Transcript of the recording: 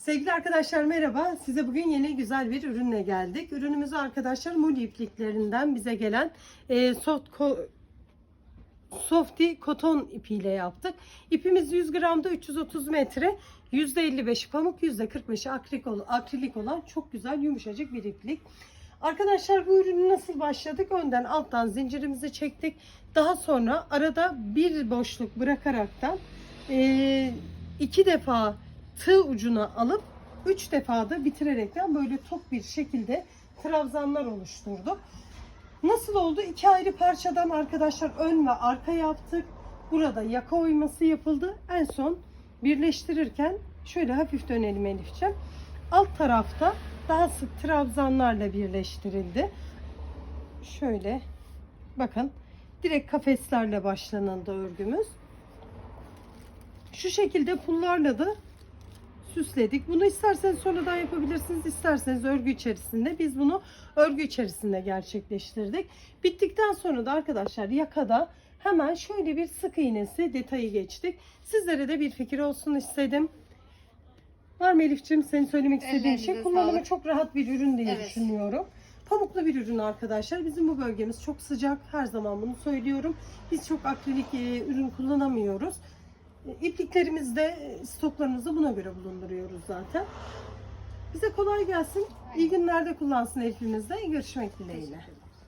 Sevgili arkadaşlar merhaba. Size bugün yeni güzel bir ürünle geldik. Ürünümüzü arkadaşlar muli ipliklerinden bize gelen e, soft ko- Softy koton ipiyle yaptık. İpimiz 100 gramda 330 metre. %55'i pamuk, %45'i akrilik, akrilik olan çok güzel yumuşacık bir iplik. Arkadaşlar bu ürünü nasıl başladık? Önden alttan zincirimizi çektik. Daha sonra arada bir boşluk bırakaraktan eee, iki defa tığ ucuna alıp üç defa da bitirerekten böyle tok bir şekilde trabzanlar oluşturduk. Nasıl oldu? İki ayrı parçadan arkadaşlar ön ve arka yaptık. Burada yaka oyması yapıldı. En son birleştirirken şöyle hafif dönelim Elif'ciğim. Alt tarafta daha sık trabzanlarla birleştirildi. Şöyle bakın direkt kafeslerle başlanıldı örgümüz. Şu şekilde pullarla da süsledik. Bunu isterseniz sonradan yapabilirsiniz, isterseniz örgü içerisinde. Biz bunu örgü içerisinde gerçekleştirdik. Bittikten sonra da arkadaşlar yakada hemen şöyle bir sık iğnesi detayı geçtik. Sizlere de bir fikir olsun istedim. Var mı Elif'ciğim senin söylemek istediğin Ellerinize şey? Kullanımı sağlık. çok rahat bir ürün diye Evet. düşünüyorum. Pamuklu bir ürün arkadaşlar. Bizim bu bölgemiz çok sıcak. Her zaman bunu söylüyorum. Biz çok akrilik e, ürün kullanamıyoruz. E, İpliklerimizde e, stoklarımızı buna göre bulunduruyoruz zaten. Bize kolay gelsin. İyi günlerde kullansın Elif'imizde. Görüşmek dileğiyle.